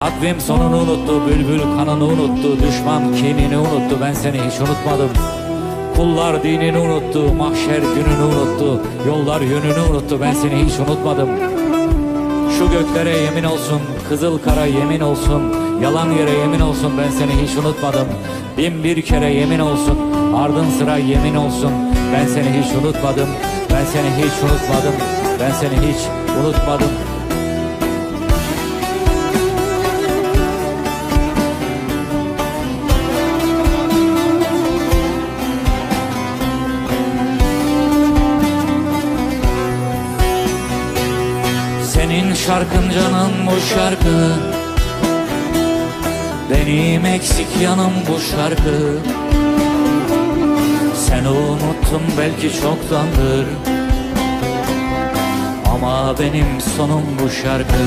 Takvim sonunu unuttu, bülbül kanını unuttu, düşman kinini unuttu, ben seni hiç unutmadım. Kullar dinini unuttu, mahşer gününü unuttu, yollar yönünü unuttu, ben seni hiç unutmadım. Şu göklere yemin olsun, kızıl kara yemin olsun, yalan yere yemin olsun, ben seni hiç unutmadım. Bin bir kere yemin olsun, ardın sıra yemin olsun, ben seni hiç unutmadım. Ben seni hiç unutmadım, ben seni hiç unutmadım. Senin şarkın canım bu şarkı. Benim eksik yanım bu şarkı. Sen unuttun belki çoktandır. Ama benim sonum bu şarkı